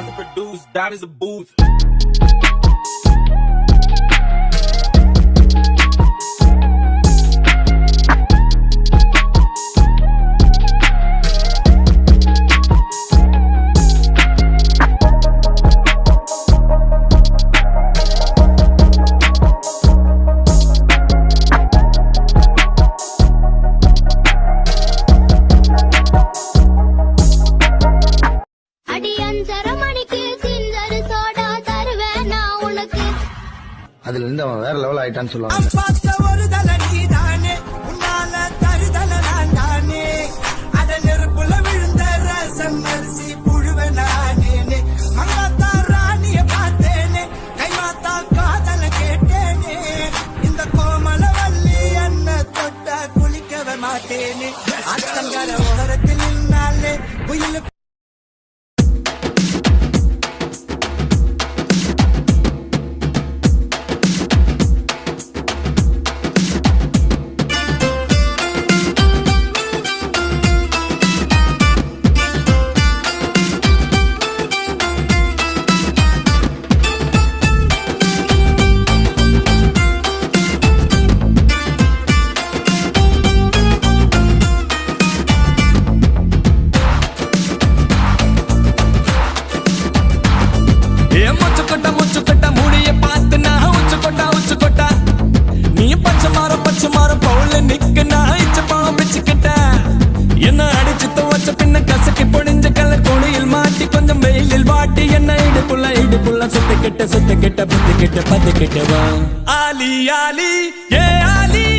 not to produce, that is a booth. அதுல இருந்து அவன் வேற லெவல் ஆயிட்டான்னு சொல்லுவாங்க. பார்த்த ஒரு தல நீதானே உன்னால என்ன கசக்கி பொடிஞ்ச கலர் கொடியில் மாட்டி கொஞ்சம் வெயிலில் வாட்டி என்ன இடுப்புள்ள இடுப்புள்ள சுத்த கிட்ட சுத்த கிட்ட பத்து கிட்ட பத்து கிட்ட வா. ஆலி ஆலி ஏ ஆலி.